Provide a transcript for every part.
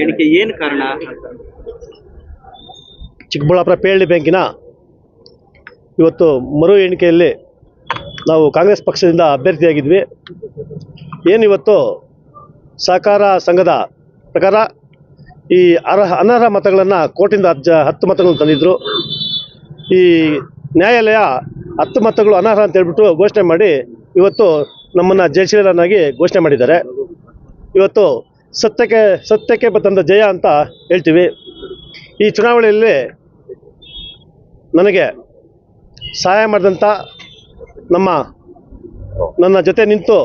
ಎಣಿಕೆ ಏನು ಕಾರಣ? ಚಿಕ್ಕಬಳ್ಳಾಪುರ ಪೇಳಿ ಬ್ಯಾಂಕಿನ ಇವತ್ತು ಮರು ಎಣಿಕೆಯಲ್ಲಿ ನಾವು ಕಾಂಗ್ರೆಸ್ ಪಕ್ಷದಿಂದ ಅಭ್ಯರ್ಥಿಯಾಗಿದ್ವಿ. ಏನಿವತ್ತು ಸಹಕಾರ ಸಂಘದ ಪ್ರಕಾರ ಈ ಅರ್ಹ ಅನರ್ಹ ಮತಗಳನ್ನು ಕೋಟಿಂದ ಹತ್ತು ಹತ್ತು ಮತಗಳನ್ನು ತಂದಿದ್ದರು ಈ ನ್ಯಾಯಾಲಯ ಹತ್ತು ಮತಗಳು ಅನರ್ಹ ಅಂತ ಹೇಳ್ಬಿಟ್ಟು ಘೋಷಣೆ ಮಾಡಿ ಇವತ್ತು ನಮ್ಮನ್ನು ಜಯಶೀಲರನ್ನಾಗಿ ಘೋಷಣೆ ಮಾಡಿದ್ದಾರೆ. ಇವತ್ತು ಸತ್ಯಕ್ಕೆ ಸತ್ಯಕ್ಕೆ ತಂದ ಜಯ ಅಂತ ಹೇಳ್ತೀವಿ. ಈ ಚುನಾವಣೆಯಲ್ಲಿ ನನಗೆ ಸಹಾಯ ಮಾಡಿದಂಥ ನಮ್ಮ, ನನ್ನ ಜೊತೆ ನಿಂತು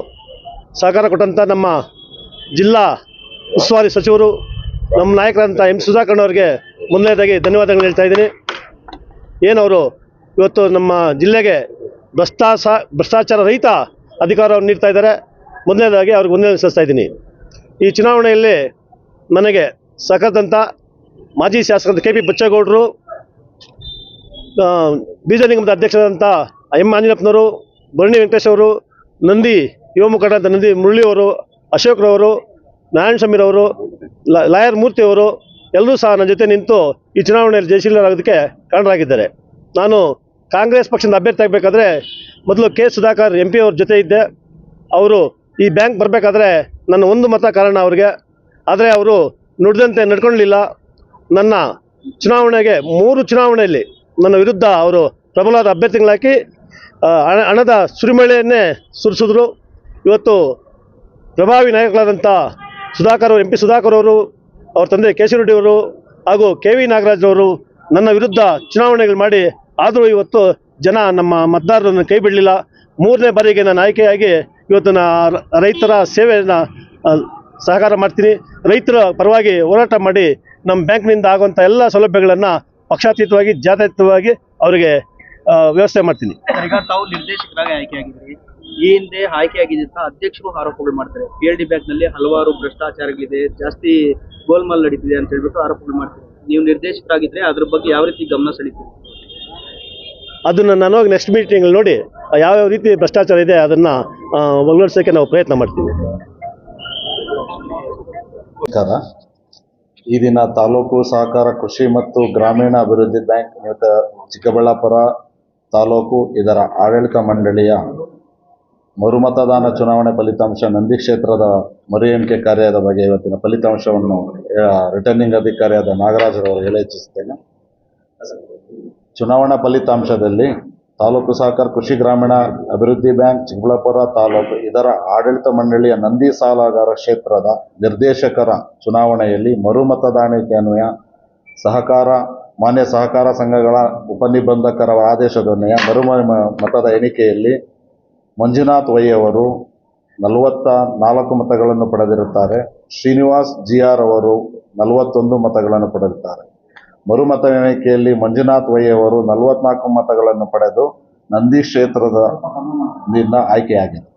ಸಹಕಾರ ಕೊಟ್ಟಂಥ ನಮ್ಮ ಜಿಲ್ಲಾ ಉಸ್ತುವಾರಿ ಸಚಿವರು, ನಮ್ಮ ನಾಯಕರಾದಂಥ ಎಂ ಸುಧಾಕರ್ಣವ್ರಿಗೆ ಮೊದಲನೇದಾಗಿ ಧನ್ಯವಾದಗಳು ಹೇಳ್ತಾ ಇದ್ದೀನಿ. ಏನವರು ಇವತ್ತು ನಮ್ಮ ಜಿಲ್ಲೆಗೆ ಭ್ರಷ್ಟಾಚಾರ ಭ್ರಷ್ಟಾಚಾರ ರಹಿತ ಅಧಿಕಾರವನ್ನು ನೀಡ್ತಾ ಇದ್ದಾರೆ. ಮೊದಲನೇದಾಗಿ ಅವ್ರಿಗೆ ಒಂದೇ ಸಲ್ಲಿಸ್ತಾ ಇದ್ದೀನಿ. ಈ ಚುನಾವಣೆಯಲ್ಲಿ ನನಗೆ ಸಖತ್ತಂತ ಮಾಜಿ ಶಾಸಕರಂತ ಕೆ ಪಿ ಬಚ್ಚೇಗೌಡರು ಬೀಜ ನಿಗಮದ ಅಧ್ಯಕ್ಷರಾದಂಥ ಎಂ ಆಂಜನಪ್ಪನವರು ಭರಣಿ ವೆಂಕಟೇಶ್ ಅವರು, ನಂದಿ ಯುವ ಮುಖಂಡರಾದ ನಂದಿ ಮುರಳಿಯವರು ಅಶೋಕ್ರವರು ನಾರಾಯಣ ಸ್ವಾಮಿರವರು ಲ- ಲಾಯರ್ ಮೂರ್ತಿಯವರು ಎಲ್ಲರೂ ಸಹ ನನ್ನ ಜೊತೆ ನಿಂತು ಈ ಚುನಾವಣೆಯಲ್ಲಿ ಜಯಶೀಲರಾಗೋದಕ್ಕೆ ಕಾರಣರಾಗಿದ್ದಾರೆ. ನಾನು ಕಾಂಗ್ರೆಸ್ ಪಕ್ಷದಿಂದ ಅಭ್ಯರ್ಥಿ ಆಗಬೇಕಾದ್ರೆ ಮೊದಲು ಕೆ ಸುಧಾಕರ್ ಎಂ ಪಿ ಅವ್ರ ಜೊತೆ ಇದ್ದೆ. ಅವರು ಈ ಬ್ಯಾಂಕ್ ಬರಬೇಕಾದ್ರೆ ನನ್ನ ಒಂದು ಮತ ಕಾರಣ ಅವ್ರಿಗೆ. ಆದರೆ ಅವರು ನುಡಿದಂತೆ ನಡ್ಕೊಳ್ಳಲಿಲ್ಲ ನನ್ನ ಚುನಾವಣೆಗೆ ಮೂರು ಚುನಾವಣೆಯಲ್ಲಿ ನನ್ನ ವಿರುದ್ಧ ಅವರು ಪ್ರಬಲವಾದ ಅಭ್ಯರ್ಥಿಗಳಾಕಿ ಹಣದ ಸುರಿಮಳೆಯನ್ನೇ ಸುರಿಸಿದ್ರು. ಇವತ್ತು ಪ್ರಭಾವಿ ನಾಯಕರಾದಂಥ ಸುಧಾಕರ್ ಅವರು ಎಂ ಪಿ ಸುಧಾಕರ್ ಅವರು, ಅವ್ರ ತಂದೆ ಕೇಶವರೆಡ್ಡಿ ಅವರು ಹಾಗೂ ಕೆ ವಿ ನಾಗರಾಜ್ರವರು ನನ್ನ ವಿರುದ್ಧ ಚುನಾವಣೆಗಳು ಮಾಡಿ ಆದರೂ ಇವತ್ತು ಜನ ನಮ್ಮ ಮತದಾರರನ್ನು ಕೈ ಬಿಡಲಿಲ್ಲ. ಮೂರನೇ ಬಾರಿಗೆ ನಾನು ಆಯ್ಕೆಯಾಗಿ ಇವತ್ತು ನಾ ರೈತರ ಸೇವೆಯನ್ನ ಸಹಕಾರ ಮಾಡ್ತೀನಿ. ರೈತರ ಪರವಾಗಿ ಹೋರಾಟ ಮಾಡಿ ನಮ್ಮ ಬ್ಯಾಂಕ್ನಿಂದ ಆಗುವಂಥ ಎಲ್ಲ ಸೌಲಭ್ಯಗಳನ್ನು ಪಕ್ಷಾತೀತವಾಗಿ ಜಾತ್ಯತೀತವಾಗಿ ಅವರಿಗೆ ವ್ಯವಸ್ಥೆ ಮಾಡ್ತೀನಿ. ಈಗ ತಾವು ನಿರ್ದೇಶಕರಾಗಿ ಈ ಹಿಂದೆ ಅಂತ ಅಧ್ಯಕ್ಷರು ಆರೋಪಗಳು ಮಾಡ್ತಾರೆ. ಪಿ ಎಲ್ ಡಿ ಬ್ಯಾಂಕ್ನಲ್ಲಿ ಹಲವಾರು ಭ್ರಷ್ಟಾಚಾರಗಳಿದೆ ಜಾಸ್ತಿ ಗೋಲ್ಮಾಲ್ ನಡೀತಿದೆ ಅಂತ ಹೇಳ್ಬಿಟ್ಟು ಆರೋಪಗಳು ಮಾಡ್ತಾರೆ. ನೀವು ನಿರ್ದೇಶಕರಾಗಿದ್ರೆ ಅದ್ರ ಬಗ್ಗೆ ಯಾವ ರೀತಿ ಗಮನ ಸೆಳೀತೀರಿ? ಅದನ್ನು ನಾನು ನೆಕ್ಸ್ಟ್ ಮೀಟಿಂಗಲ್ಲಿ ನೋಡಿ ಯಾವ್ಯಾವ ರೀತಿ ಭ್ರಷ್ಟಾಚಾರ ಇದೆ ಅದನ್ನು ಒಗ್ಗೂಡಿಸೋಕ್ಕೆ ನಾವು ಪ್ರಯತ್ನ ಮಾಡ್ತೀವಿ. ಈ ದಿನ ತಾಲೂಕು ಸಹಕಾರ ಕೃಷಿ ಮತ್ತು ಗ್ರಾಮೀಣ ಅಭಿವೃದ್ಧಿ ಬ್ಯಾಂಕ್ ನಿಮಿತ್ತ ಚಿಕ್ಕಬಳ್ಳಾಪುರ ತಾಲೂಕು, ಇದರ ಆಡಳಿತ ಮಂಡಳಿಯ ಮರುಮತದಾನ ಚುನಾವಣೆ ಫಲಿತಾಂಶ ನಂದಿ ಕ್ಷೇತ್ರದ ಮರು ಎಣಿಕೆ ಕಾರ್ಯದ ಬಗ್ಗೆ ಇವತ್ತಿನ ಫಲಿತಾಂಶವನ್ನು ರಿಟರ್ನಿಂಗ್ ಅಧಿಕಾರಿಯಾದ ನಾಗರಾಜರವರು ಹೇಳಿ ಇಚ್ಛಿಸುತ್ತೇನೆ. ಚುನಾವಣಾ ಫಲಿತಾಂಶದಲ್ಲಿ ತಾಲೂಕು ಸಹಕಾರ ಕೃಷಿ ಗ್ರಾಮೀಣ ಅಭಿವೃದ್ಧಿ ಬ್ಯಾಂಕ್, ಚಿಕ್ಕಬಳ್ಳಾಪುರ ತಾಲೂಕು, ಇದರ ಆಡಳಿತ ಮಂಡಳಿಯ ನಂದಿ ಸಾಲಗಾರ ಕ್ಷೇತ್ರದ ನಿರ್ದೇಶಕರ ಚುನಾವಣೆಯಲ್ಲಿ ಮರು ಮತದಾನಕ್ಕೆ ಅನ್ವಯ ಸಹಕಾರ, ಮಾನ್ಯ ಸಹಕಾರ ಸಂಘಗಳ ಉಪನಿಬಂಧಕರ ಆದೇಶದನ್ವಯ ಮರು ಮತದ ಎಣಿಕೆಯಲ್ಲಿ ಮಂಜುನಾಥ್ ವೈ ಅವರು ನಲವತ್ತ ನಾಲ್ಕು ಮತಗಳನ್ನು ಪಡೆದಿರುತ್ತಾರೆ. ಶ್ರೀನಿವಾಸ್ ಜಿ ಆರ್ ಅವರು ನಲವತ್ತೊಂದು ಮತಗಳನ್ನು ಪಡೆದಿದ್ದಾರೆ ಮರುಮತ ಎಣಿಕೆಯಲ್ಲಿ ಮಂಜುನಾಥ್ ವೈ ಅವರು ನಲವತ್ನಾಲ್ಕು ಮತಗಳನ್ನು ಪಡೆದು ನಂದಿ ಕ್ಷೇತ್ರದ ದಿಂದ ಆಯ್ಕೆಯಾಗಿದ್ದಾರೆ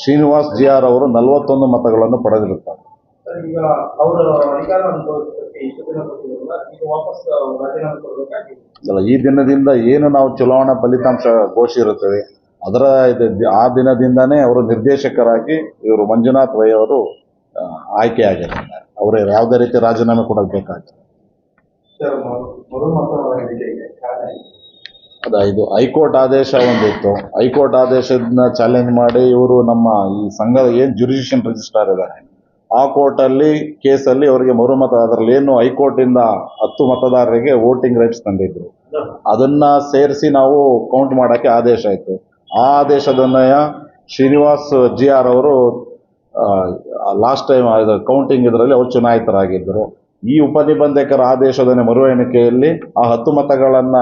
ಶ್ರೀನಿವಾಸ್ ಜಿ ಆರ್ ಅವರು ನಲವತ್ತೊಂದು ಮತಗಳನ್ನು ಪಡೆದಿರುತ್ತಾರೆ. ಅಲ್ಲ ಈ ದಿನದಿಂದ ಏನು ನಾವು ಚುನಾವಣಾ ಫಲಿತಾಂಶ ಘೋಷಿರುತ್ತೇವೆ ಅದರ ಇದು ಆ ದಿನದಿಂದನೇ ಅವರು ನಿರ್ದೇಶಕರಾಗಿ ಇವರು ಮಂಜುನಾಥ್ ವೈ ಅವರು ಆಯ್ಕೆಯಾಗಿರುತ್ತಾರೆ ಆಯ್ಕೆಯಾಗಿದ್ದಾರೆ. ಅವರು ಯಾವುದೇ ರೀತಿ ರಾಜೀನಾಮೆ ಕೊಡೋದು ಬೇಕಾಗಿಲ್ಲ. ಮರು- ಮರು ಮತ ಅದ ಇದು ಹೈಕೋರ್ಟ್ ಆದೇಶ ಒಂದಿತ್ತು. ಹೈಕೋರ್ಟ್ ಆದೇಶದನ್ನ ಚಾಲೆಂಜ್ ಮಾಡಿ ಇವರು ನಮ್ಮ ಈ ಸಂಘದ ಏನು ಜುರಿಷನ್ ರಿಜಿಸ್ಟ್ರಾರ್ ಇದ್ದಾರೆ ಆ ಕೋರ್ಟಲ್ಲಿ ಕೇಸಲ್ಲಿ ಅವರಿಗೆ ಮರುಮತ ಅದರಲ್ಲಿ ಏನು ಹೈಕೋರ್ಟಿಂದ ಹತ್ತು ಮತದಾರರಿಗೆ ವೋಟಿಂಗ್ ರೈಟ್ಸ್ ತಂದಿದ್ರು. ಅದನ್ನ ಸೇರಿಸಿ ನಾವು ಕೌಂಟ್ ಮಾಡೋಕ್ಕೆ ಆದೇಶ ಆಯಿತು. ಆ ಆದೇಶದನ್ವಯ ಶ್ರೀನಿವಾಸ್ ಜಿ ಆರ್ ಅವರು ಲಾಸ್ಟ್ ಟೈಮ್ ಕೌಂಟಿಂಗ್ ಇದರಲ್ಲಿ ಅವರು ಚುನಾಯಿತರಾಗಿದ್ದರು. ಈ ಉಪನಿಬಂಧಕರ ಆದೇಶದ ಮರು ಎಣಿಕೆಯಲ್ಲಿ ಆ ಹತ್ತು ಮತಗಳನ್ನ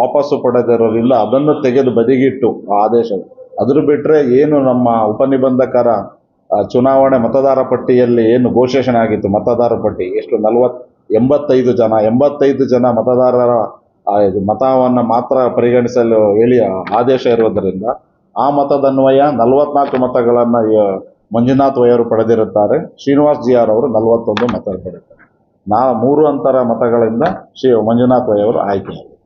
ವಾಪಸ್ಸು ಪಡೆದಿರಲಿಲ್ಲ ಅದನ್ನು ತೆಗೆದು ಬದಿಗಿಟ್ಟು ಆ ಆದೇಶ. ಅದ್ರ ಬಿಟ್ಟರೆ ಏನು ನಮ್ಮ ಉಪನಿಬಂಧಕರ ಚುನಾವಣೆ ಮತದಾರ ಪಟ್ಟಿಯಲ್ಲಿ ಏನು ಘೋಷಣೆ ಆಗಿತ್ತು? ಮತದಾರ ಪಟ್ಟಿ ಎಷ್ಟು? ನಲವತ್, ಎಂಬತ್ತೈದು ಜನ ಎಂಬತ್ತೈದು ಜನ ಮತದಾರರ ಮತವನ್ನು ಮಾತ್ರ ಪರಿಗಣಿಸಲು ಹೇಳಿ ಆದೇಶ ಇರುವುದರಿಂದ ಆ ಮತದನ್ವಯ ನಲವತ್ನಾಲ್ಕು ಮತಗಳನ್ನು ಮಂಜುನಾಥ್ ವೈಯವರು ಪಡೆದಿರುತ್ತಾರೆ. ಶ್ರೀನಿವಾಸ್ ಜಿ ಆರ್ ಅವರು ನಲವತ್ತೊಂದು ಮತ ಪಡೆದಿದ್ದಾರೆ. ನಾ ಮೂರು ಅಂತರ ಮತಗಳಿಂದ ಶ್ರೀ ಮಂಜುನಾಥ್ ವೈ ಅವರು ಆಯ್ಕೆ